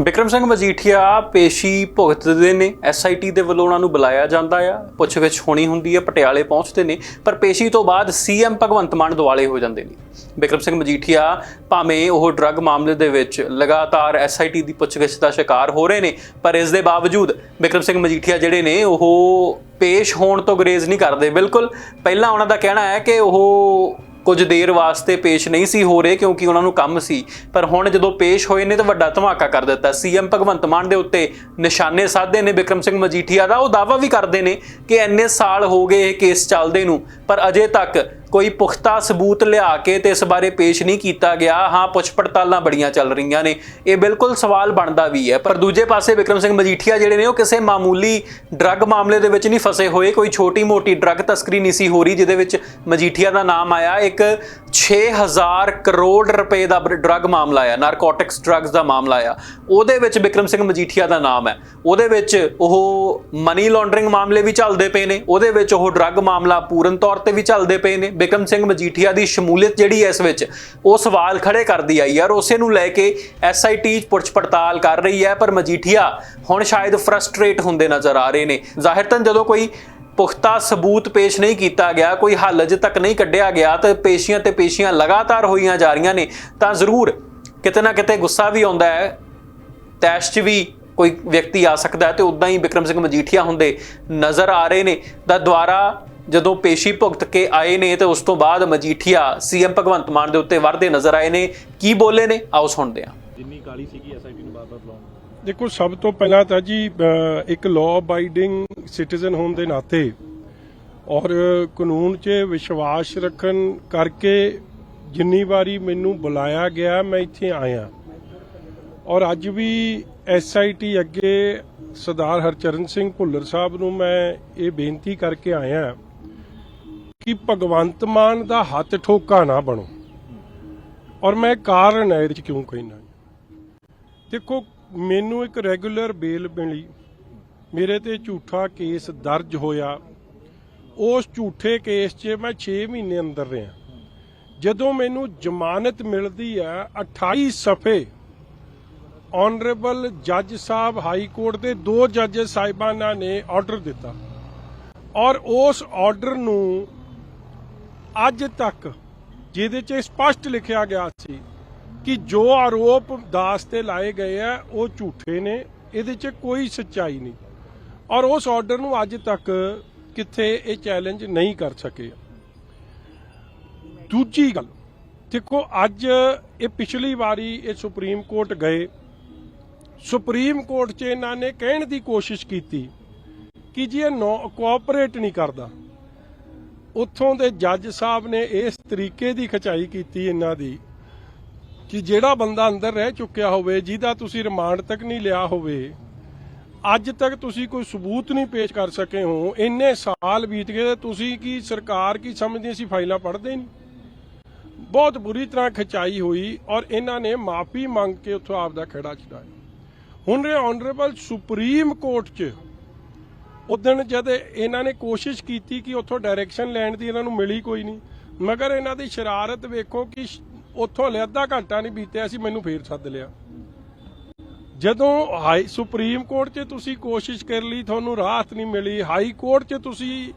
ਵਿਕਰਮ ਸਿੰਘ ਮਜੀਠੀਆ ਪੇਸ਼ੀ ਭੁਗਤਦੇ ਨੇ ਐਸਆਈਟੀ ਦੇ ਵੱਲੋਂ ਉਹਨਾਂ ਨੂੰ ਬੁਲਾਇਆ ਜਾਂਦਾ ਆ। ਪੁੱਛਗਿੱਛ ਹੋਣੀ ਹੁੰਦੀ ਹੈ ਪਟਿਆਲੇ ਪਹੁੰਚਦੇ ਨੇ, ਪਰ ਪੇਸ਼ੀ ਤੋਂ ਬਾਅਦ ਸੀਐਮ ਭਗਵੰਤ ਮਾਨ ਦੁਆਲੇ ਹੋ ਜਾਂਦੇ ਨੇ। ਵਿਕਰਮ ਸਿੰਘ ਮਜੀਠੀਆ ਭਾਵੇਂ ਉਹ ਡਰੱਗ ਮਾਮਲੇ ਦੇ ਵਿੱਚ ਲਗਾਤਾਰ ਐਸਆਈਟੀ ਦੀ ਪੁੱਛਗਿੱਛ ਦਾ ਸ਼ਿਕਾਰ ਹੋ ਰਹੇ ਨੇ, ਪਰ ਇਸ ਦੇ ਬਾਵਜੂਦ ਵਿਕਰਮ ਸਿੰਘ ਮਜੀਠੀਆ ਜਿਹੜੇ ਨੇ, ਉਹ ਪੇਸ਼ ਹੋਣ ਤੋਂ ਗਰੇਜ਼ ਨਹੀਂ ਕਰਦੇ। ਬਿਲਕੁਲ, ਪਹਿਲਾਂ ਉਹਨਾਂ ਦਾ ਕਹਿਣਾ ਹੈ ਕਿ ਉਹ ਕੁਝ ਦੇਰ ਵਾਸਤੇ ਪੇਸ਼ ਨਹੀਂ ਸੀ ਹੋ ਰਹੇ ਕਿਉਂਕਿ ਉਹਨਾਂ ਨੂੰ ਕੰਮ ਸੀ। ਪਰ ਹੁਣ ਜਦੋਂ ਪੇਸ਼ ਹੋਏ ਨੇ ਤਾਂ ਵੱਡਾ ਧਮਾਕਾ ਕਰ ਦਿੱਤਾ। ਸੀਐਮ ਭਗਵੰਤ ਮਾਨ ਦੇ ਉੱਤੇ ਨਿਸ਼ਾਨੇ ਸਾਧੇ ਨੇ, ਵਿਕਰਮ ਸਿੰਘ ਮਜੀਠੀਆ ਦਾ। ਉਹ ਦਾਅਵਾ ਵੀ ਕਰਦੇ ਨੇ ਕਿ ਇੰਨੇ ਸਾਲ ਹੋ ਗਏ ਇਹ ਕੇਸ ਚੱਲਦੇ ਨੂੰ, ਪਰ ਅਜੇ ਤੱਕ ਕੋਈ ਪੁਖਤਾ ਸਬੂਤ ਲਿਆ ਕੇ ਤੇ ਇਸ ਬਾਰੇ ਪੇਸ਼ ਨਹੀਂ ਕੀਤਾ ਗਿਆ, ਹਾਂ, ਪੁੱਛ ਪੜਤਾਲਾਂ ਬੜੀਆਂ ਚੱਲ ਰਹੀਆਂ ਨੇ। ਇਹ ਬਿਲਕੁਲ ਸਵਾਲ ਬਣਦਾ ਵੀ ਹੈ। ਪਰ ਦੂਜੇ ਪਾਸੇ ਵਿਕਰਮ ਸਿੰਘ ਮਜੀਠੀਆ ਜਿਹੜੇ ਨੇ, ਉਹ ਕਿਸੇ ਮਾਮੂਲੀ ਡਰੱਗ ਮਾਮਲੇ ਦੇ ਵਿੱਚ ਨਹੀਂ ਫਸੇ ਹੋਏ। ਕੋਈ ਛੋਟੀ-ਮੋਟੀ ਡਰੱਗ ਤਸਕਰੀ ਨਹੀਂ ਸੀ ਹੋ ਰਹੀ, ਜਿਹਦੇ ਵਿੱਚ ਮਜੀਠੀਆ ਦਾ ਨਾਮ ਆਇਆ। ਇੱਕ 6000 ਕਰੋੜ ਰੁਪਏ ਦਾ ਡਰੱਗ ਮਾਮਲਾ ਆ ਨਾਰਕੋਟਿਕਸ ਡਰੱਗਸ ਦਾ ਮਾਮਲਾ ਆ ਉਹਦੇ ਵਿੱਚ ਵਿਕਰਮ ਸਿੰਘ ਮਜੀਠੀਆ ਦਾ ਨਾਮ ਹੈ। ਉਹਦੇ ਵਿੱਚ ਉਹ ਮਨੀ ਲਾਂਡਰਿੰਗ ਮਾਮਲੇ ਵੀ ਚੱਲਦੇ ਪਏ ਨੇ। ਉਹਦੇ ਵਿੱਚ ਉਹ ਡਰੱਗ ਮਾਮਲਾ ਪੂਰਨ ਤੌਰ ਤੇ ਵੀ ਚੱਲਦੇ ਪਏ ਨੇ। ਵਿਕਰਮ ਸਿੰਘ ਮਜੀਠੀਆ ਦੀ ਸ਼ਮੂਲੀਅਤ ਜਿਹੜੀ ਹੈ ਇਸ ਵਿੱਚ, ਉਹ ਸਵਾਲ ਖੜੇ ਕਰਦੀ ਆ ਯਾਰ, ਉਸੇ ਨੂੰ ਲੈ ਕੇ ਐਸਆਈਟੀ ਪੁੱਛ ਪੜਤਾਲ ਕਰ ਰਹੀ ਹੈ, ਪਰ ਮਜੀਠੀਆ ਹੁਣ ਸ਼ਾਇਦ ਫਰਸਟ੍ਰੇਟ ਹੁੰਦੇ ਨਜ਼ਰ ਆ ਰਹੇ ਨੇ। ਜ਼ਾਹਿਰਤਨ ਜਦੋਂ ਕੋਈ ਪੁਖਤਾ ਸਬੂਤ ਪੇਸ਼ ਨਹੀਂ ਕੀਤਾ ਗਿਆ, ਕੋਈ ਹੱਲ ਅਜੇ ਤੱਕ ਨਹੀਂ ਕੱਢਿਆ ਗਿਆ ਤੇ ਪੇਸ਼ੀਆਂ ਤੇ ਪੇਸ਼ੀਆਂ ਲਗਾਤਾਰ ਹੋਈਆਂ ਜਾ ਰਹੀਆਂ ਨੇ, ਤਾਂ ਜ਼ਰੂਰ ਕਿਤੇ ਨਾ ਕਿਤੇ ਗੁੱਸਾ ਵੀ ਆਉਂਦਾ ਹੈ, ਤੈਸ਼ 'ਚ ਵੀ ਕੋਈ ਵਿਅਕਤੀ ਆ ਸਕਦਾ ਹੈ ਤੇ ਉਦਾਂ ਹੀ ਵਿਕਰਮ ਸਿੰਘ ਮਜੀਠੀਆ ਹੁੰਦੇ ਨਜ਼ਰ ਆ ਰਹੇ ਨੇ। ਤਾਂ ਦੁਆਰਾ ਜਦੋਂ ਪੇਸ਼ੀ ਭੁਗਤ ਕੇ ਆਏ ਨੇ ਤੇ ਉਸ ਤੋਂ ਬਾਅਦ ਮਜੀਠੀਆ ਸੀਐਮ ਭਗਵੰਤ ਮਾਨ ਦੇ ਉੱਤੇ ਵਰਦੇ ਨਜ਼ਰ ਆਏ ਨੇ। ਕੀ ਬੋਲੇ ਨੇ? ਆਓ ਸੁਣਦੇ ਹਾਂ। ਜਿੰਨੀ ਕਾਲੀ ਸੀਗੀ ਐਸਆਈਟੀ ਨੂੰ ਬਾਰ-ਬਾਰ ਬੁਲਾਉਣ ਦੇਖੋ ਸਭ ਤੋਂ ਪਹਿਲਾਂ ਤਾਂ ਜੀ ਇੱਕ ਲਾਅ ਅਬਾਈਡਿੰਗ ਸਿਟੀਜ਼ਨ ਹੋਣ ਦੇ ਨਾਤੇ ਔਰ ਕਾਨੂੰਨ 'ਚ ਵਿਸ਼ਵਾਸ ਰੱਖਣ ਕਰਕੇ ਜਿੰਨੀ ਵਾਰੀ ਮੈਨੂੰ ਬੁਲਾਇਆ ਗਿਆ ਮੈਂ ਇੱਥੇ ਆਇਆ। ਔਰ ਅੱਜ ਵੀ ਐਸਆਈਟੀ ਅੱਗੇ ਸਰਦਾਰ ਹਰਚਰਨ ਸਿੰਘ ਭੁੱਲਰ ਸਾਹਿਬ ਨੂੰ ਮੈਂ ਇਹ ਬੇਨਤੀ ਕਰਕੇ ਆਇਆ। ਕਿ ਭਗਵੰਤ ਮਾਨ ਦਾ ਹੱਥ ਠੋਕਾ ਨਾ ਬਣੋ। ਔਰ ਮੈਂ ਕਾਰਨ ਹੈ ਇਹਦੇ 'ਚ ਕਿਉਂ ਕਹਿਣਾ ਦੇਖੋ, ਮੈਨੂੰ ਇੱਕ ਰੈਗੂਲਰ ਬੇਲ ਮਿਲੀ। ਮੇਰੇ ਤੇ ਝੂਠਾ ਕੇਸ ਦਰਜ ਹੋਇਆ। ਉਸ ਝੂਠੇ ਕੇਸ 'ਚ ਮੈਂ 6 ਮਹੀਨੇ ਅੰਦਰ ਰਿਹਾ। ਜਦੋਂ ਮੈਨੂੰ ਜ਼ਮਾਨਤ ਮਿਲਦੀ ਹੈ 28 ਸਫੇ ਆਨਰੇਬਲ ਜੱਜ ਸਾਹਿਬ ਹਾਈ ਕੋਰਟ ਦੇ ਦੋ ਜੱਜ ਸਾਹਿਬਾਨਾਂ ਨੇ ਆਰਡਰ ਦਿੱਤਾ। ਔਰ ਉਸ ਆਰਡਰ ਨੂੰ ਅੱਜ ਤੱਕ ਜਿਹਦੇ 'ਚ ਸਪਸ਼ਟ ਲਿਖਿਆ ਗਿਆ ਸੀ ਕਿ ਜੋ ਆਰੋਪ ਦਾਸ ਤੇ ਲਾਏ ਗਏ ਆ, ਉਹ ਝੂਠੇ ਨੇ, ਇਹਦੇ 'ਚ ਕੋਈ ਸੱਚਾਈ ਨਹੀਂ। ਔਰ ਉਸ ਆਰਡਰ ਨੂੰ ਅੱਜ ਤੱਕ ਕਿੱਥੇ ਇਹ ਚੈਲੰਜ ਨਹੀਂ ਕਰ ਸਕੇ। ਦੂਜੀ ਗੱਲ, ਦੇਖੋ, ਅੱਜ ਇਹ ਪਿਛਲੀ ਵਾਰੀ ਇਹ ਸੁਪਰੀਮ ਕੋਰਟ ਗਏ। ਸੁਪਰੀਮ ਕੋਰਟ 'ਚ ਇਹਨਾਂ ਨੇ ਕਹਿਣ ਦੀ ਕੋਸ਼ਿਸ਼ ਕੀਤੀ ਕਿ ਜੀ ਇਹ ਨੋ ਕੋਆਪਰੇਟ ਨਹੀਂ ਕਰਦਾ। ਉੱਥੋਂ ਦੇ ਜੱਜ ਸਾਹਿਬ ਨੇ ਇਸ ਤਰੀਕੇ ਦੀ ਖਚਾਈ ਕੀਤੀ ਇਹਨਾਂ ਦੀ ਕਿ ਜਿਹੜਾ ਬੰਦਾ ਅੰਦਰ ਰਹਿ ਚੁੱਕਿਆ ਹੋਵੇ, ਜਿਹਦਾ ਤੁਸੀਂ ਰਿਮਾਂਡ ਤੱਕ ਨਹੀਂ ਲਿਆ ਹੋਵੇ, ਅੱਜ ਤੱਕ ਤੁਸੀਂ ਕੋਈ ਸਬੂਤ ਨਹੀਂ ਪੇਸ਼ ਕਰ ਸਕੇ ਹੋ, ਇੰਨੇ ਸਾਲ ਬੀਤ ਗਏ, ਤੁਸੀਂ ਕੀ ਸਰਕਾਰ ਕੀ ਸਮਝਦੀ ਸੀ, ਫਾਈਲਾਂ ਪੜ੍ਹਦੇ ਨਹੀਂ? ਬਹੁਤ ਬੁਰੀ ਤਰ੍ਹਾਂ ਖਚਾਈ ਹੋਈ ਔਰ ਇਹਨਾਂ ਨੇ ਮਾਫੀ ਮੰਗ ਕੇ ਉੱਥੋਂ ਆਪ ਦਾ ਖੜਾ ਛਡਾਇਆ। ਹੁਣ ਇਹ ਆਨਰੇਬਲ ਸੁਪਰੀਮ ਕੋਰਟ 'ਚ ਉਦੋਂ ਜਦ ਇਹਨਾਂ ਨੇ ਕੋਸ਼ਿਸ਼ ਕੀਤੀ ਕਿ ਉੱਥੋਂ ਡਾਇਰੈਕਸ਼ਨ ਲੈਣ ਦੀ ਇਹਨਾਂ ਨੂੰ ਮਿਲੀ ਕੋਈ ਨਹੀਂ, ਮਗਰ ਇਹਨਾਂ ਦੀ ਸ਼ਰਾਰਤ ਵੇਖੋ ਕਿ ਉੱਥੋਂ ਹਲੇ ਅੱਧਾ ਘੰਟਾ ਨਹੀਂ ਬੀਤਿਆ ਸੀ ਮੈਨੂੰ ਫੇਰ ਸੱਦ ਲਿਆ। ਜਦੋਂ ਹਾਈ ਸੁਪਰੀਮ ਕੋਰਟ 'ਚ ਤੁਸੀਂ ਕੋਸ਼ਿਸ਼ ਕਰ ਲਈ, ਤੁਹਾਨੂੰ ਰਾਹਤ ਨਹੀਂ ਮਿਲੀ, ਹਾਈ ਕੋਰਟ 'ਚ ਤੁਸੀਂ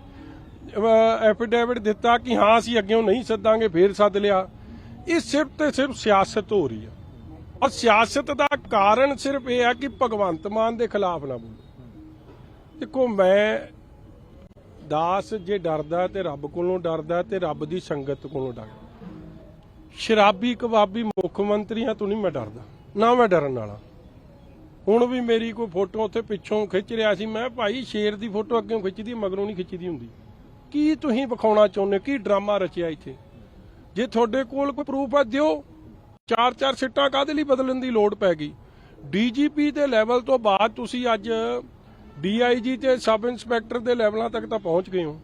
ਐਫੀਡੇਵਿਟ ਦਿੱਤਾ ਕਿ ਹਾਂ, ਅਸੀਂ ਅੱਗੇ ਨਹੀਂ ਸੱਦਾਂਗੇ, ਫੇਰ ਸੱਦ ਲਿਆ। ਇਹ ਸਿਰਫ ਤੇ ਸਿਰਫ ਸਿਆਸਤ ਹੋ ਰਹੀ ਹੈ ਔਰ ਸਿਆਸਤ ਦਾ ਕਾਰਨ ਸਿਰਫ ਇਹ ਹੈ ਕਿ ਭਗਵੰਤ ਮਾਨ ਦੇ ਖਿਲਾਫ ਨਾ ਬੋਲੋ। ਦੇਖੋ, ਮੈਂ ਦਾਸ ਜੇ ਡਰਦਾ ਤੇ ਰੱਬ ਕੋਲੋਂ ਡਰਦਾ ਤੇ ਰੱਬ ਦੀ ਸੰਗਤ ਕੋਲੋਂ ਡਰਦਾ। ਸ਼ਰਾਬੀ, ਕਬਾਬੀ ਮੁੱਖ ਮੰਤਰੀਆਂ ਤੋਂ ਨਹੀਂ ਮੈਂ ਡਰਦਾ, ਨਾ ਮੈਂ ਡਰਨ ਵਾਲਾ। ਹੁਣ ਵੀ ਮੇਰੀ ਕੋਈ ਫੋਟੋ ਉੱਥੇ ਪਿੱਛੋਂ ਖਿੱਚ ਰਿਹਾ ਸੀ, ਮੈਂ ਭਾਈ ਸ਼ੇਰ ਦੀ ਫੋਟੋ ਅੱਗੇ ਖਿੱਚਦੀ, ਮਗਰੋਂ ਨਹੀਂ ਖਿੱਚਦੀ ਹੁੰਦੀ। ਕੀ ਤੁਸੀਂ ਵਿਖਾਉਣਾ ਚਾਹੁੰਦੇ ਹੋ? ਕੀ ਡਰਾਮਾ ਰਚਿਆ ਇੱਥੇ? ਜੇ ਤੁਹਾਡੇ ਕੋਲ ਕੋਈ ਪ੍ਰੂਫ ਹੈ ਦਿਓ। ਚਾਰ ਚਾਰ ਸਿੱਟਾਂ ਕਾਹਦੇ ਲਈ ਬਦਲਣ ਦੀ ਲੋੜ ਪੈ ਗਈ? ਡੀਜੀਪੀ ਦੇ ਲੈਵਲ ਤੋਂ ਬਾਅਦ ਤੁਸੀਂ ਅੱਜ ਡੀਆਈਜੀ ਤੇ ਸਬ ਇੰਸਪੈਕਟਰ ਦੇ ਲੈਵਲਾਂ ਤੱਕ ਤਾਂ ਪਹੁੰਚ ਗਏ ਹੋ।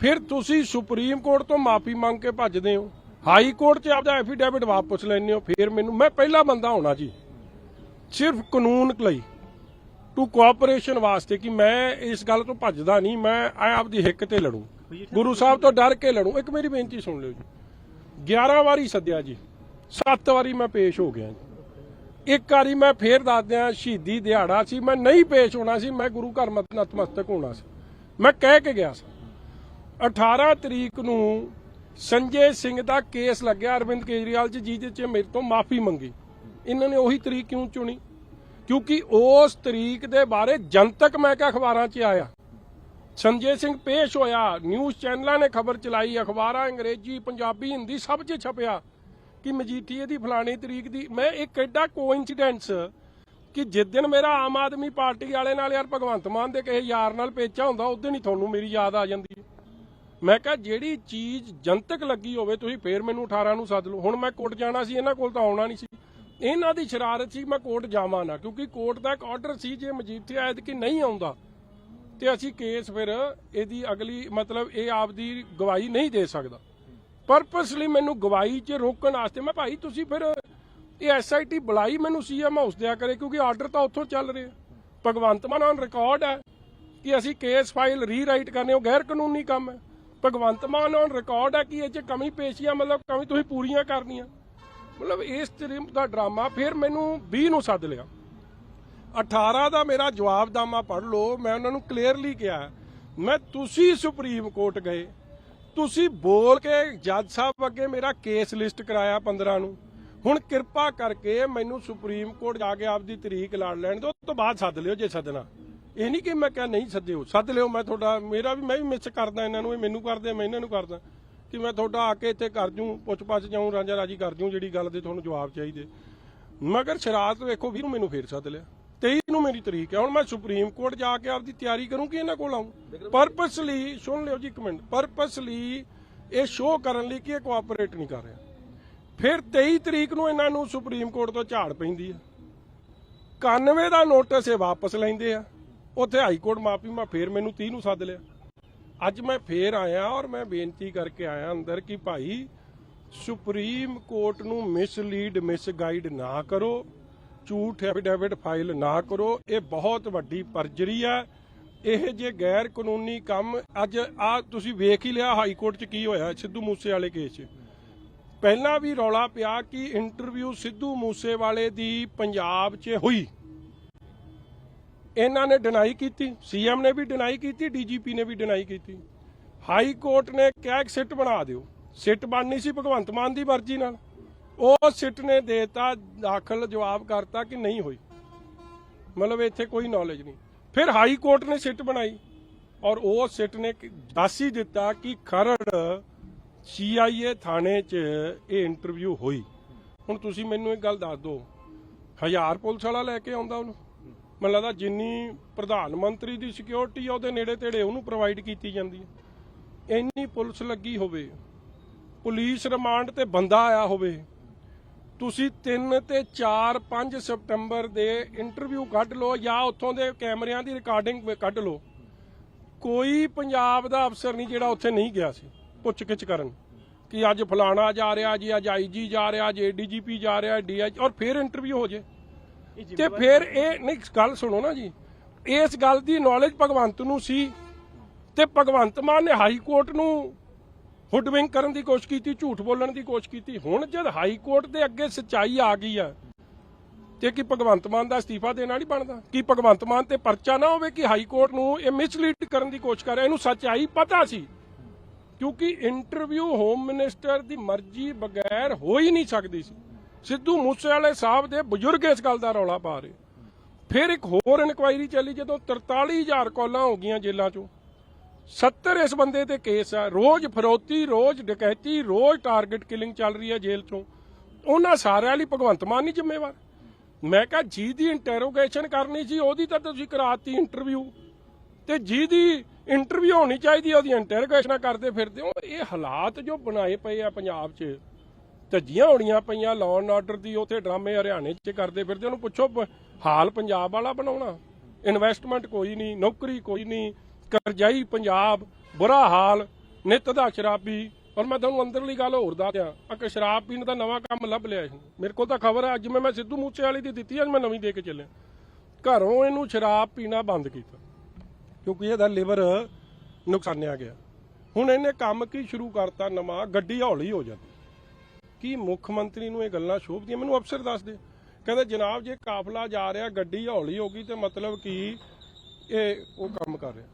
ਫਿਰ ਤੁਸੀਂ ਸੁਪਰੀਮ ਕੋਰਟ ਤੋਂ ਮਾਫੀ ਮੰਗ ਕੇ ਭੱਜਦੇ ਹੋ। ਹਾਈ ਕੋਰਟ 'ਚ ਆਪਦਾ ਐਫੀਡੇਵਿਟ ਵਾਪਸ ਲੈਂਦੇ ਹੋ। ਫਿਰ ਮੈਨੂੰ, ਮੈਂ ਪਹਿਲਾ ਬੰਦਾ ਹੋਣਾ ਜੀ। ਸਿਰਫ ਕਾਨੂੰਨ ਲਈ। ਟੂ ਕੋਆਪਰੇਸ਼ਨ ਵਾਸਤੇ ਕਿ ਮੈਂ ਇਸ ਗੱਲ ਤੋਂ ਭੱਜਦਾ ਨਹੀਂ, ਮੈਂ ਆਪਦੀ ਹਿੱਕ ਤੇ ਲੜੂ। ਗੁਰੂ ਸਾਹਿਬ ਤੋਂ ਡਰ ਕੇ ਲੜੂ। ਇੱਕ ਮੇਰੀ ਬੇਨਤੀ ਸੁਣ ਲਿਓ ਜੀ। 11 ਵਾਰੀ ਸੱਦਿਆ ਜੀ। 7 ਵਾਰੀ ਮੈਂ ਪੇਸ਼ ਹੋ ਗਿਆ ਜੀ। ਇੱਕ ਵਾਰੀ ਮੈਂ ਫੇਰ ਦੱਸ ਦਿਆਂ, ਸ਼ਹੀਦੀ ਦਿਹਾੜਾ ਸੀ, ਮੈਂ ਨਹੀਂ ਪੇਸ਼ ਹੋਣਾ ਸੀ, ਮੈਂ ਗੁਰੂ ਘਰ ਨਤਮਸਤਕ ਹੋਣਾ ਸੀ। ਮੈਂ ਕਹਿ ਕੇ ਗਿਆ ਸੀ। 18 ਤਰੀਕ ਨੂੰ ਸੰਜੇ ਸਿੰਘ ਦਾ ਕੇਸ ਲੱਗਿਆ, ਅਰਵਿੰਦ ਕੇਜਰੀਵਾਲ ਜੀ, ਜਿਹਦੇ 'ਚ ਮੇਰੇ ਤੋਂ ਮਾਫੀ ਮੰਗੀ। ਇਹਨਾਂ ਨੇ ਉਹੀ ਤਰੀਕ ਕਿਉਂ ਚੁਣੀ? ਕਿਉਂਕਿ ਉਸ ਤਰੀਕ ਦੇ ਬਾਰੇ ਜਨਤਕ ਮੈਂ ਕਿਹਾ ਅਖਬਾਰਾਂ 'ਚ ਆਇਆ। ਸੰਜੇ ਸਿੰਘ ਪੇਸ਼ ਹੋਇਆ, ਨਿਊਜ਼ ਚੈਨਲਾਂ ਨੇ ਖਬਰ ਚਲਾਈ, ਅਖਬਾਰਾਂ, ਅੰਗਰੇਜ਼ੀ, ਪੰਜਾਬੀ, ਹਿੰਦੀ ਸਭ 'ਚ ਛਪਿਆ। ਕਿ ਮਜੀਠੀਏ ਦੀ ਫਲਾਣੀ ਤਰੀਕ ਦੀ, ਮੈਂ ਇਹ ਐਡਾ ਕੋਇਨਸੀਡੈਂਸ ਕਿ ਜਿਸ ਦਿਨ ਮੇਰਾ ਆਮ ਆਦਮੀ ਪਾਰਟੀ ਵਾਲੇ ਨਾਲ ਯਾਰ ਭਗਵੰਤ ਮਾਨ ਦੇ ਕਿਸੇ ਯਾਰ ਨਾਲ ਪੇਚਾ ਹੁੰਦਾ, ਉਸ ਦਿਨ ਹੀ ਤੁਹਾਨੂੰ ਮੇਰੀ ਯਾਦ ਆ ਜਾਂਦੀ ਹੈ। ਮੈਂ ਕਿਹਾ, ਜਿਹੜੀ ਚੀਜ਼ ਜਨਤਕ ਲੱਗੀ ਹੋਵੇ, ਤੁਸੀਂ ਫੇਰ ਮੈਨੂੰ 18 ਨੂੰ ਸੱਦ ਲਓ। ਹੁਣ ਮੈਂ ਕੋਰਟ ਜਾਣਾ ਸੀ, ਇਹਨਾਂ ਕੋਲ ਤਾਂ ਆਉਣਾ ਨਹੀਂ ਸੀ। ਇਹਨਾਂ ਦੀ ਸ਼ਰਾਰਤ ਸੀ, ਮੈਂ ਕੋਰਟ ਜਾਵਾਂ ਨਾ, ਕਿਉਂਕਿ ਕੋਰਟ ਦਾ ਇੱਕ ਆਰਡਰ ਸੀ, ਜੇ ਮਜੀਠੀਆ ਐਦ ਕਿ ਨਹੀਂ ਆਉਂਦਾ, ਤੇ ਅਸੀਂ ਕੇਸ ਫਿਰ ਇਹਦੀ ਅਗਲੀ ਮਤਲਬ ਇਹ ਆਪਦੀ ਗਵਾਹੀ ਨਹੀਂ ਦੇ ਸਕਦਾ। ਪਰਪਸਲੀ ਮੈਨੂੰ ਗਵਾਹੀ 'ਚ ਰੋਕਣ ਵਾਸਤੇ ਮੈਂ ਭਾਈ ਤੁਸੀਂ ਫਿਰ ਇਹ ਐਸਆਈਟੀ ਬੁਲਾਈ ਮੈਨੂੰ ਸੀਐਮ ਹਾਊਸ ਦਿਆ ਕਰੇ, ਕਿਉਂਕਿ ਆਰਡਰ ਤਾਂ ਉੱਥੋਂ ਚੱਲ ਰਿਹਾ ਭਗਵੰਤ ਮਾਨ ਔਨ ਰਿਕਾਰਡ ਹੈ ਕਿ ਅਸੀਂ ਕੇਸ ਫਾਈਲ ਰੀਰਾਈਟ ਕਰਨੇ ਉਹ ਗੈਰ ਕਾਨੂੰਨੀ ਕੰਮ ਹੈ। ਭਗਵੰਤ ਮਾਨ ਔਨ ਰਿਕਾਰਡ ਹੈ ਕਿ ਇਹ 'ਚ ਕਮੀ ਪੇਸ਼ੀਆਂ ਮਤਲਬ ਕਮੀ ਤੁਸੀਂ ਪੂਰੀਆਂ ਕਰਨੀਆਂ। ਮਤਲਬ ਇਸ ਤਰੀਮ ਦਾ ਡਰਾਮਾ ਫਿਰ ਮੈਨੂੰ 20 ਨੂੰ ਸੱਦ ਲਿਆ। 18 ਦਾ ਮੇਰਾ ਜਵਾਬਨਾਮਾ ਪੜ੍ਹ ਲਓ, ਮੈਂ ਉਹਨਾਂ ਨੂੰ ਕਲੀਅਰਲੀ ਕਿਹਾ, ਮੈਂ ਤੁਸੀਂ ਸੁਪਰੀਮ ਕੋਰਟ ਗਏ। ਤੁਸੀਂ ਬੋਲ ਕੇ ਜੱਜ ਸਾਹਿਬ ਅੱਗੇ ਮੇਰਾ ਕੇਸ ਲਿਸਟ ਕਰਾਇਆ 15 ਨੂੰ। ਹੁਣ ਕਿਰਪਾ ਕਰਕੇ ਮੈਨੂੰ ਸੁਪਰੀਮ ਕੋਰਟ ਜਾ ਕੇ ਆਪਦੀ ਤਰੀਕ ਲਾੜ ਲੈਣ ਦਿਓ, ਉਸ ਤੋਂ ਬਾਅਦ ਸੱਦ ਲਿਓ ਜੇ ਸੱਦਣਾ। ਇਹ ਨਹੀਂ ਕਿ ਮੈਂ ਕਿਹਾ ਨਹੀਂ ਸੱਦਿਓ, ਸੱਦ ਲਿਓ ਮੈਂ ਤੁਹਾਡਾ, ਮੇਰਾ ਵੀ ਮੈਂ ਵੀ ਮਿਸ ਕਰਦਾ ਇਹਨਾਂ ਨੂੰ, ਇਹ ਮੈਨੂੰ ਕਰਦੇ, ਮੈਂ ਇਹਨਾਂ ਨੂੰ ਕਰਦਾ। ਕਿ ਮੈਂ ਤੁਹਾਡਾ ਆ ਕੇ ਇੱਥੇ ਕਰ ਜੂੰ ਪੁੱਛ ਪੱਛ ਜਾਊਂ ਰਾਂਝਾ ਰਾਜੀ ਕਰ ਜੂੰ, ਜਿਹੜੀ ਗੱਲ ਦੇ ਤੁਹਾਨੂੰ ਜਵਾਬ ਚਾਹੀਦੇ। ਮਗਰ ਸ਼ਰਾਰਤ ਵੇਖੋ ਵੀਰ ਮੈਨੂੰ ਫੇਰ ਸੱਦ ਲਿਆ। 23 ਨੂੰ ਮੇਰੀ ਤਰੀਕ ਹੈ। ਹੁਣ ਮੈਂ ਸੁਪਰੀਮ ਕੋਰਟ ਜਾ ਕੇ ਆਪਦੀ ਤਿਆਰੀ ਕਰੂੰ ਕਿ ਇਹਨਾਂ ਕੋਲ ਆਉਂ ਪਰਪਸਲੀ ਸੁਣ ਲਿਓ ਜੀ ਇੱਕ ਮਿੰਟ। ਪਰਪਸਲੀ ਇਹ ਸ਼ੋਅ ਕਰਨ ਲਈ ਕਿ ਇਹ ਕੋਆਪਰੇਟ ਨਹੀਂ ਕਰ ਰਿਹਾ। ਫਿਰ 23 ਤਰੀਕ ਨੂੰ ਇਹਨਾਂ ਨੂੰ ਸੁਪਰੀਮ ਕੋਰਟ ਤੋਂ ਝਾੜ ਪੈਂਦੀ ਹੈ। 91 ਦਾ ਨੋਟਿਸ ਇਹ ਵਾਪਸ ਲੈਂਦੇ ਆ। ਉੱਥੇ ਹਾਈ ਕੋਰਟ ਮਾਫੀ ਮੈਂ ਫੇਰ ਮੈਨੂੰ 30 ਨੂੰ ਸੱਦ ਲਿਆ। ਅੱਜ ਮੈਂ ਫੇਰ ਆਇਆ ਔਰ ਮੈਂ ਬੇਨਤੀ ਕਰਕੇ ਆਇਆ ਅੰਦਰ ਕਿ ਭਾਈ ਸੁਪਰੀਮ ਕੋਰਟ ਨੂੰ ਮਿਸਲੀਡ ਮਿਸਗਾਈਡ ਨਾ ਕਰੋ। ਝੂਠ ਐਫੀਡੇਵਿਟ ਫਾਈਲ ਨਾ ਕਰੋ। ਇਹ ਬਹੁਤ ਵੱਡੀ ਪਰਜਰੀ ਹੈ ਇਹ ਜੇ ਗੈਰ ਕਾਨੂੰਨੀ ਕੰਮ, ਅੱਜ ਆ ਤੁਸੀਂ ਵੇਖ ਹੀ ਲਿਆ ਹਾਈ ਕੋਰਟ 'ਚ ਕੀ ਹੋਇਆ, ਸਿੱਧੂ ਮੂਸੇ ਵਾਲੇ ਕੇਸ 'ਚ। ਪਹਿਲਾਂ ਵੀ ਰੌਲਾ ਪਿਆ ਕਿ ਇੰਟਰਵਿਊ ਸਿੱਧੂ ਮੂਸੇ ਵਾਲੇ ਦੀ ਪੰਜਾਬ 'ਚ ਹੋਈ। ਇਹਨਾਂ ਨੇ ਡਿਨਾਈ ਕੀਤੀ ਸੀਐਮ ਨੇ ਵੀ ਡਿਨਾਈ ਕੀਤੀ ਡੀਜੀਪੀ ਨੇ ਵੀ ਡਿਨਾਈ ਕੀਤੀ। ਹਾਈ ਕੋਰਟ ਨੇ ਕਿਹਾ ਕਿ ਸਿੱਟ ਬਣਾ ਦਿਓ। ਸਿੱਟ ਬਣਨੀ ਸੀ ਭਗਵੰਤ ਮਾਨ ਦੀ ਮਰਜ਼ੀ ਨਾਲ। ਉਹ ਸਿੱਟ ਨੇ ਦੇਤਾ, ਦਾਖਲ, ਜਵਾਬ ਕਰਤਾ ਕਿ ਨਹੀਂ ਹੋਈ। ਮਤਲਬ ਇੱਥੇ ਕੋਈ ਨੌਲੇਜ ਨਹੀਂ। ਫਿਰ ਹਾਈ ਕੋਰਟ ਨੇ ਸਿੱਟ ਬਣਾਈ ਔਰ ਉਹ ਸਿੱਟ ਨੇ ਦੱਸ ਹੀ ਦਿੱਤਾ ਕਿ ਖਰੜ ਸੀਆਈਏ ਥਾਣੇ 'ਚ ਇਹ ਇੰਟਰਵਿਊ ਹੋਈ। ਹੁਣ ਤੁਸੀਂ ਮੈਨੂੰ ਇੱਕ ਗੱਲ ਦੱਸ ਦਿਓ, ਹਜ਼ਾਰ ਪੁਲਿਸ ਵਾਲਾ ਲੈ ਕੇ ਆਉਂਦਾ ਉਹਨੂੰ? ਮੈਨੂੰ ਲੱਗਦਾ ਜਿੰਨੀ ਪ੍ਰਧਾਨ ਮੰਤਰੀ ਦੀ ਸਿਕਿਉਰਿਟੀ ਆ, ਉਹਦੇ ਨੇੜੇ ਤੇੜੇ ਉਹਨੂੰ ਪ੍ਰੋਵਾਈਡ ਕੀਤੀ ਜਾਂਦੀ ਹੈ ਇੰਨੀ ਪੁਲਿਸ ਲੱਗੀ ਹੋਵੇ, ਪੁਲਿਸ ਰਿਮਾਂਡ ਤੇ ਬੰਦਾ ਆਇਆ ਹੋਵੇ ਤੁਸੀਂ 3 ਤੇ 4 5 ਸਤੰਬਰ ਦੇ ਇੰਟਰਵਿਊ ਕੱਢ ਲਓ ਜਾਂ ਉੱਥੋਂ ਦੇ ਕੈਮਰਿਆਂ ਦੀ ਰਿਕਾਰਡਿੰਗ ਕੱਢ ਲਓ। ਕੋਈ ਪੰਜਾਬ ਦਾ ਅਫਸਰ ਨਹੀਂ ਜਿਹੜਾ ਉੱਥੇ ਨਹੀਂ ਗਿਆ ਸੀ ਪੁੱਛ ਗਿੱਛ ਕਰਨ ਕਿ ਅੱਜ ਫਲਾਣਾ ਜਾ ਰਿਹਾ ਜੀ ਅੱਜ ਆਈਜੀ ਜਾ ਰਿਹਾ ਅੱਜ ਏਡੀਜੀਪੀ ਜਾ ਰਿਹਾ ਡੀਆਈ ਔਰ ਫਿਰ ਇੰਟਰਵਿਊ ਹੋ ਜੇ। ਤੇ ਫਿਰ ਇਹ ਨਹੀਂ ਗੱਲ ਸੁਣੋ ਨਾ ਜੀ। ਇਸ ਗੱਲ ਦੀ ਨੌਲੇਜ ਭਗਵੰਤ ਨੂੰ ਸੀ ਤੇ ਭਗਵੰਤ ਮਾਨ ਨੇ ਹਾਈ ਕੋਰਟ ਨੂੰ ਹੁਡਵਿੰਗ ਕਰਨ ਦੀ ਕੋਸ਼ਿਸ਼ ਕੀਤੀ, ਝੂਠ ਬੋਲਣ ਦੀ ਕੋਸ਼ਿਸ਼ ਕੀਤੀ। ਹੁਣ ਜਦ ਹਾਈ ਕੋਰਟ ਦੇ ਅੱਗੇ ਸੱਚਾਈ ਆ ਗਈ ਆ, ਤੇ ਕੀ ਭਗਵੰਤ ਮਾਨ ਦਾ ਅਸਤੀਫਾ ਦੇਣਾ ਨਹੀਂ ਬਣਦਾ? ਕੀ ਭਗਵੰਤ ਮਾਨ ਤੇ ਪਰਚਾ ਨਾ ਹੋਵੇ ਕਿ ਹਾਈ ਕੋਰਟ ਨੂੰ ਇਹ ਮਿਸਲੀਡ ਕਰਨ ਦੀ ਕੋਸ਼ਿਸ਼ ਕਰ ਰਿਹਾ? ਇਹਨੂੰ ਸੱਚਾਈ ਪਤਾ ਸੀ। ਕਿਉਂਕਿ ਇੰਟਰਵਿਊ ਹੋਮ ਮਿਨਿਸਟਰ ਦੀ ਮਰਜ਼ੀ ਬਗੈਰ ਹੋ ਹੀ ਨਹੀਂ ਸਕਦੀ ਸੀ। ਸਿੱਧੂ ਮੂਸੇਵਾਲੇ ਸਾਹਿਬ ਦੇ ਬਜ਼ੁਰਗ ਇਸ ਗੱਲ ਦਾ ਰੌਲਾ ਪਾ ਰਹੇ। ਫਿਰ ਇੱਕ ਹੋਰ ਇਨਕੁਆਇਰੀ ਚੱਲੀ ਜਦੋਂ 43000 ਕਾਲਾਂ ਹੋ ਗਈਆਂ ਜੇਲ੍ਹਾਂ 'ਚੋਂ। 70 ਇਸ ਬੰਦੇ ਤੇ ਕੇਸ ਆ। ਰੋਜ਼ ਫਰੋਤੀ, ਰੋਜ਼ ਡਕੈਤੀ, ਰੋਜ਼ ਟਾਰਗੇਟ ਕਿਲਿੰਗ ਚੱਲ ਰਹੀ ਹੈ ਜੇਲ੍ਹ 'ਚੋਂ। ਉਹਨਾਂ ਸਾਰਿਆਂ ਲਈ ਭਗਵੰਤ ਮਾਨ ਨਹੀਂ ਜ਼ਿੰਮੇਵਾਰ। ਮੈਂ ਕਿਹਾ ਜਿਹਦੀ ਇੰਟਰੋਗੇਸ਼ਨ ਕਰਨੀ ਸੀ, ਉਹਦੀ ਤਾਂ ਤੁਸੀਂ ਕਰਾਤੀ ਇੰਟਰਵਿਊ ਤੇ ਜਿਹਦੀ ਇੰਟਰਵਿਊ ਹੋਣੀ ਚਾਹੀਦੀ ਉਹਦੀ ਇੰਟਰੋਗੇਸ਼ਨਾਂ ਕਰਦੇ ਫਿਰਦੇ ਹੋ। ਇਹ ਹਾਲਾਤ ਜੋ ਬਣਾਏ ਪਏ ਆ ਪੰਜਾਬ 'ਚ, ਧੱਜੀਆਂ ਹੋਣੀਆਂ ਪਈਆਂ ਲਾਅ ਐਂਡ ਆਰਡਰ ਦੀ, ਉਥੇ ਡਰਾਮੇ ਹਰਿਆਣੇ 'ਚ ਕਰਦੇ ਫਿਰਦੇ ਉਹਨੂੰ ਪੁੱਛੋ ਹਾਲ ਪੰਜਾਬ ਵਾਲਾ ਬਣਾਉਣਾ। ਇਨਵੈਸਟਮੈਂਟ ਕੋਈ ਨਹੀਂ, ਨੌਕਰੀ ਕੋਈ ਨਹੀਂ। ਕਰਜ਼ਾਈ ਪੰਜਾਬ, ਬੁਰਾ ਹਾਲ, ਨਿਤ ਦਾ ਸ਼ਰਾਬੀ। ਔਰ ਮੈਂ ਤੁਹਾਨੂੰ ਅੰਦਰਲੀ ਗੱਲ ਹੋਰ ਦੱਸਿਆ ਆ ਸ਼ਰਾਬ ਪੀਣ ਦਾ ਨਵਾਂ ਕੰਮ ਲੱਭ ਲਿਆ ਇਹਨੂੰ। ਮੇਰੇ ਕੋਲ ਤਾਂ ਖਬਰ ਹੈ ਅੱਜ ਮੈਂ ਮੈਂ ਸਿੱਧੂ ਮੂਸੇ ਵਾਲੀ ਦੀ ਦਿੱਤੀ, ਅੱਜ ਮੈਂ ਨਵੀਂ ਦੇ ਕੇ ਚੱਲਿਆ। ਘਰੋਂ ਇਹਨੂੰ ਸ਼ਰਾਬ ਪੀਣਾ ਬੰਦ ਕੀਤਾ, ਕਿਉਂਕਿ ਇਹਦਾ ਲਿਵਰ ਨੁਕਸਾਨਿਆ ਗਿਆ। ਹੁਣ ਇਹਨੇ ਕੰਮ ਕੀ ਸ਼ੁਰੂ ਕਰਤਾ ਨਵਾਂ, ਗੱਡੀ ਹੌਲੀ ਹੋ ਜਾਂਦੀ। ਕੀ ਮੁੱਖ ਮੰਤਰੀ ਨੂੰ ਇਹ ਗੱਲਾਂ ਸ਼ੋਭਦੀਆਂ? ਮੈਨੂੰ ਅਫਸਰ ਦੱਸ ਦੇ ਕਹਿੰਦੇ, ਜਨਾਬ, ਜੇ ਕਾਫਲਾ ਜਾ ਰਿਹਾ, ਗੱਡੀ ਹੌਲੀ ਹੋ ਗਈ, ਤੇ ਮਤਲਬ ਕੀ ਇਹ ਉਹ ਕੰਮ ਕਰ ਰਿਹਾ?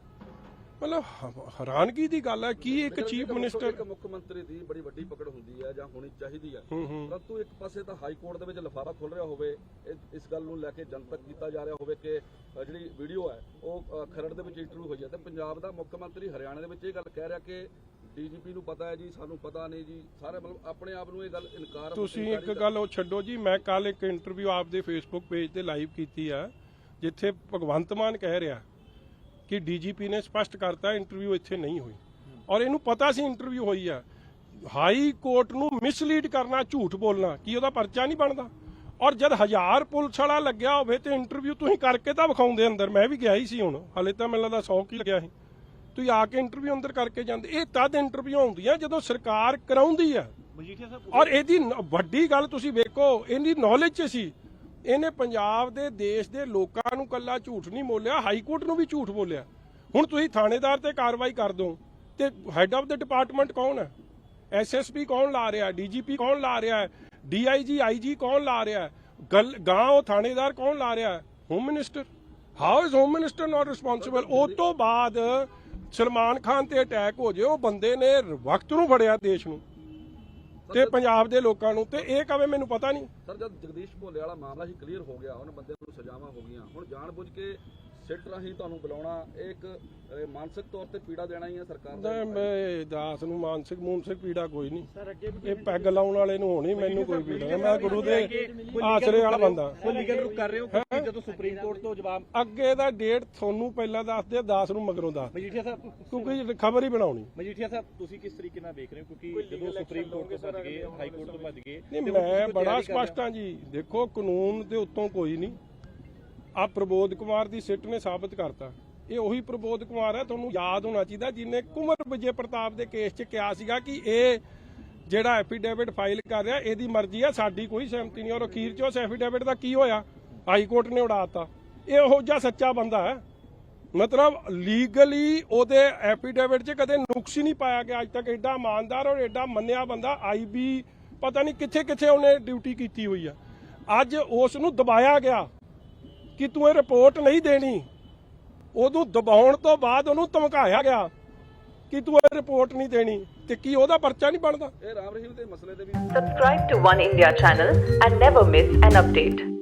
ਮਤਲਬ ਹ- ਹੈਰਾਨਗੀ ਦੀ ਗੱਲ ਹੈ ਕੀ ਇੱਕ ਚੀਫ ਮਿਨਿਸਟਰ ਇੱਕ ਮੁੱਖ ਮੰਤਰੀ ਦੀ ਬੜੀ ਵੱਡੀ ਪਕੜ ਹੁੰਦੀ ਹੈ ਜਾਂ ਹੋਣੀ ਚਾਹੀਦੀ ਹੈ। ਹੂੰ ਹੂੰ। ਪਰੰਤੂ ਇੱਕ ਪਾਸੇ ਤਾਂ ਹਾਈ ਕੋਰਟ ਦੇ ਵਿੱਚ ਲਫਾਫਾ ਖੁੱਲ ਰਿਹਾ ਹੋਵੇ ਇਹ- ਇਸ ਗੱਲ ਨੂੰ ਲੈ ਕੇ ਜਨਤਕ ਕੀਤਾ ਜਾ ਰਿਹਾ ਹੋਵੇ ਕਿ ਅ, ਜਿਹੜੀ ਵੀਡੀਓ ਹੈ ਉਹ ਅ, ਖਰੜ ਦੇ ਵਿੱਚ ਇੰਟਰਵਿਊ ਹੋਈ ਹੈ ਤੇ ਪੰਜਾਬ ਦਾ ਮੁੱਖ ਮੰਤਰੀ ਹਰਿਆਣਾ ਦੇ ਵਿੱਚ ਇਹ ਗੱਲ ਕਹਿ ਰਿਹਾ ਕਿ ਡੀਜੀਪੀ ਨੂੰ ਪਤਾ ਹੈ ਜੀ ਸਾਨੂੰ ਪਤਾ ਨਹੀਂ ਜੀ ਸਾਰੇ ਮਤਲਬ ਆਪਣੇ ਆਪ ਨੂੰ ਇਹ ਗੱਲ ਇਨਕਾਰ ਤੁਸੀਂ ਇੱਕ ਗੱਲ ਉਹ ਛੱਡੋ ਜੀ ਮੈਂ ਕੱਲ ਇੱਕ ਇੰਟਰਵਿਊ ਆਪਦੇ ਫੇਸਬੁੱਕ ਪੇਜ ਤੇ ਲਾਈਵ ਕੀਤੀ ਆ ਜਿੱਥੇ ਭਗਵੰਤ ਮਾਨ ਕਹਿ ਰਿਹਾ ਕਿ ਡੀਜੀਪੀ ਨੇ ਸਪਸ਼ਟ ਕਰਤਾ ਇੰਟਰਵਿਊ ਇੱਥੇ ਨਹੀਂ ਹੋਈ। ਔਰ ਇਹਨੂੰ ਪਤਾ ਸੀ ਇੰਟਰਵਿਊ ਹੋਈ ਆ। ਹਾਈ ਕੋਰਟ ਨੂੰ ਮਿਸਲੀਡ ਕਰਨਾ ਝੂਠ ਬੋਲਣਾ ਕੀ ਉਹਦਾ ਪਰਚਾ ਨਹੀਂ ਬਣਦਾ? ਔਰ ਜਦ ਹਜ਼ਾਰ ਪੁਲਿਸ ਵਾਲਾ ਲੱਗਿਆ ਹੋਵੇ ਤੇ ਇੰਟਰਵਿਊ ਤੁਸੀਂ ਕਰਕੇ ਤਾਂ ਵਿਖਾਉਂਦੇ ਅੰਦਰ। ਮੈਂ ਵੀ ਗਿਆ ਹੀ ਸੀ ਹੁਣ। ਹਲੇ ਤਾਂ ਮੈਨੂੰ ਲੱਗਦਾ 100 ਕੀ ਲੱਗਿਆ ਸੀ। ਤੁਸੀਂ ਆ ਕੇ ਇੰਟਰਵਿਊ ਅੰਦਰ ਕਰਕੇ ਜਾਂਦੇ। ਇਹ ਤਦ ਇੰਟਰਵਿਊ ਹੁੰਦੀਆਂ ਜਦੋਂ ਸਰਕਾਰ ਕਰਾਉਂਦੀ ਆ। ਔਰ ਇਹਦੀ ਵੱਡੀ ਗੱਲ ਤੁਸੀਂ ਵੇਖੋ ਇਹਦੀ ਨੌਲੇਜ ਚ ਸੀ। ਇਹਨੇ ਪੰਜਾਬ ਦੇ ਦੇਸ਼ ਦੇ ਲੋਕਾਂ ਨੂੰ ਕੱਲਾ ਝੂਠ ਨਹੀਂ ਬੋਲਿਆ, ਹਾਈ ਕੋਰਟ ਨੂੰ ਵੀ ਝੂਠ ਬੋਲਿਆ। ਹੁਣ ਤੁਸੀਂ ਥਾਣੇਦਾਰ ਤੇ ਕਾਰਵਾਈ ਕਰ ਦੋ। ਤੇ ਹੈੱਡ ਆਫ ਦਾ ਡਿਪਾਰਟਮੈਂਟ ਕੌਣ ਹੈ? ਐਸਐਸਪੀ ਕੌਣ ਲਾ ਰਿਹਾ ਡੀਜੀਪੀ ਕੌਣ ਲਾ ਰਿਹਾ ਹੈ? ਡੀਆਈਜੀ ਆਈਜੀ ਕੌਣ ਲਾ ਰਿਹਾ ਗੱਲ ਗਾਂ ਉਹ ਥਾਣੇਦਾਰ ਕੌਣ ਲਾ ਰਿਹਾ home minister how is home minister not responsible ਉਹ ਤੋਂ ਬਾਅਦ ਸਲਮਾਨ ਖਾਨ ਤੇ ਅਟੈਕ ਹੋ ਜੇ, ਉਹ ਬੰਦੇ ਨੇ ਵਕਤ ਨੂੰ ਫੜਿਆ ਦੇਸ਼ ਨੂੰ। ਤੇ ਪੰਜਾਬ ਦੇ ਲੋਕਾਂ ਨੂੰ ਤੇ ਇਹ ਕਵੇ ਮੈਨੂੰ ਪਤਾ ਨਹੀਂ। ਸਰ ਜਦ ਜਗਦੀਸ਼ ਭੋਲੇ ਵਾਲਾ ਮਾਮਲਾ ਹੀ ਕਲੀਅਰ ਹੋ ਗਿਆ ਉਹਨਾਂ ਬੰਦੇ ਨੂੰ ਸਜ਼ਾਵਾਂ ਹੋ ਗਈਆਂ ਹੁਣ ਜਾਣਬੁੱਝ ਕੇ ਸਿੱਟ ਰਾਹੀਂ ਤੁਹਾਨੂੰ ਬੁਲਾਉਣਾ ਇਹ ਇੱਕ ਮਾਨਸਿਕ ਤੌਰ ਤੇ ਪੀੜਾ ਦੇਣਾ ਹੀ ਹੈ ਸਰਕਾਰ ਦਾ। ਮੈਂ ਦਾਸ ਨੂੰ ਮਾਨਸਿਕ ਮੂਨਸਿਕ ਪੀੜਾ ਕੋਈ ਨਹੀਂ। ਇਹ ਪੈਗ ਲਾਉਣ ਵਾਲੇ ਨੂੰ ਹੋਣੀ ਮੈਨੂੰ ਕੋਈ ਪੀੜਾ ਨਹੀਂ। ਮੈਂ ਗੁਰੂ ਦੇ ਆਸਰੇ ਵਾਲਾ ਬੰਦਾ। ਕੋਈ ਲੀਗਲ ਰੁਕ ਕਰ ਰਹੇ ਹੋ ਕਿਉਂਕਿ ਜਦੋਂ ਸੁਪਰੀਮ ਕੋਰਟ ਤੋਂ ਜਵਾਬ ਅੱਗੇ ਦਾ ਡੇਟ ਤੁਹਾਨੂੰ ਪਹਿਲਾਂ ਦੱਸ ਦੇ 10 ਨੂੰ ਮਗਰੋਂ ਦੱਸ। ਦੇ। ਮਜੀਠੀਆ ਸਾਹਿਬ ਕਿਉਂਕਿ ਖਬਰ ਹੀ ਬਣਾਉਣੀ। ਮਜੀਠੀਆ ਸਾਹਿਬ ਤੁਸੀਂ ਕਿਸ ਤਰੀਕੇ ਨਾਲ ਵੇਖ ਰਹੇ ਹੋ? ਕਿਉਂਕਿ ਜਦੋਂ ਸੁਪਰੀਮ ਕੋਰਟ ਤੋਂ ਭੱਜ ਗਏ ਹਾਈ ਕੋਰਟ ਤੋਂ ਭੱਜ ਗਏ ਨਹੀਂ ਤੇ ਮੈਂ ਹੁਣ ਤੁਸੀਂ ਬੜਾ ਤਿਆਰੀ ਕਰ ਰਹੇ ਹੋ। ਸਪਸ਼ਟ ਹਾਂ ਜੀ। ਦੇਖੋ ਕਾਨੂੰਨ ਦੇ ਉੱਤੋਂ ਕੋਈ ਨਹੀਂ। ਆ ਪ੍ਰਬੋਧ ਕੁਮਾਰ ਦੀ ਸਿੱਟ ਨੇ ਸਾਬਤ ਕਰਤਾ। ਇਹ ਉਹੀ ਪ੍ਰਬੋਧ ਕੁਮਾਰ ਹੈ, ਤੁਹਾਨੂੰ ਯਾਦ ਹੋਣਾ ਚਾਹੀਦਾ ਜਿਹਨੇ ਕੁਮਰ ਵਿਜੇ ਪ੍ਰਤਾਪ ਦੇ ਕੇਸ 'ਚ ਕਿਹਾ ਸੀਗਾ ਕਿ ਇਹ ਜਿਹੜਾ ਐਫੀਡੇਵਿਟ ਫਾਈਲ ਕਰ ਰਿਹਾ, ਇਹਦੀ ਮਰਜ਼ੀ ਆ ਸਾਡੀ ਕੋਈ ਸਹਿਮਤੀ ਨਹੀਂ, ਔਰ ਅਖੀਰ 'ਚ ਉਸ ਐਫੀਡੇਵਿਟ ਦਾ ਕੀ ਹੋਇਆ? ਹਾਈ ਕੋਰਟ ਨੇ ਉਡਾਤਾ ਇਹ ਉਹੋ ਜਿਹਾ ਸੱਚਾ ਬੰਦਾ ਹੈ। ਮਤਲਬ ਲੀਗਲੀ ਉਹਦੇ ਐਫੀਡੇਵਿਟ 'ਚ ਕਦੇ ਨੁਕਸ ਹੀ ਨਹੀਂ ਪਾਇਆ ਗਿਆ, ਅੱਜ ਤੱਕ ਐਡਾ ਇਮਾਨਦਾਰ ਔਰ ਐਡਾ ਮੰਨਿਆ ਬੰਦਾ ਆਈਬੀ ਪਤਾ ਨਹੀਂ ਕਿੱਥੇ ਕਿੱਥੇ ਉਹਨੇ ਡਿਊਟੀ ਕੀਤੀ ਹੋਈ ਆ। ਅੱਜ ਉਸ ਨੂੰ ਦਬਾਇਆ ਗਿਆ। ਕਿ ਤੂੰ ਇਹ ਰਿਪੋਰਟ ਨਹੀਂ ਦੇਣੀ ਉਹਨੂੰ ਦਬਾਉਣ ਤੋਂ ਬਾਅਦ ਉਹਨੂੰ ਧਮਕਾਇਆ ਗਿਆ ਕਿ ਤੂੰ ਇਹ ਰਿਪੋਰਟ ਨਹੀਂ ਦੇਣੀ ਤੇ ਕੀ ਉਹਦਾ ਪਰਚਾ ਨਹੀਂ ਬਣਦਾ ਇਹ ਰਾਮ ਰਹੀਮ ਦੇ ਮਸਲੇ ਦੇ ਵੀ Subscribe to One India channel and never miss an update.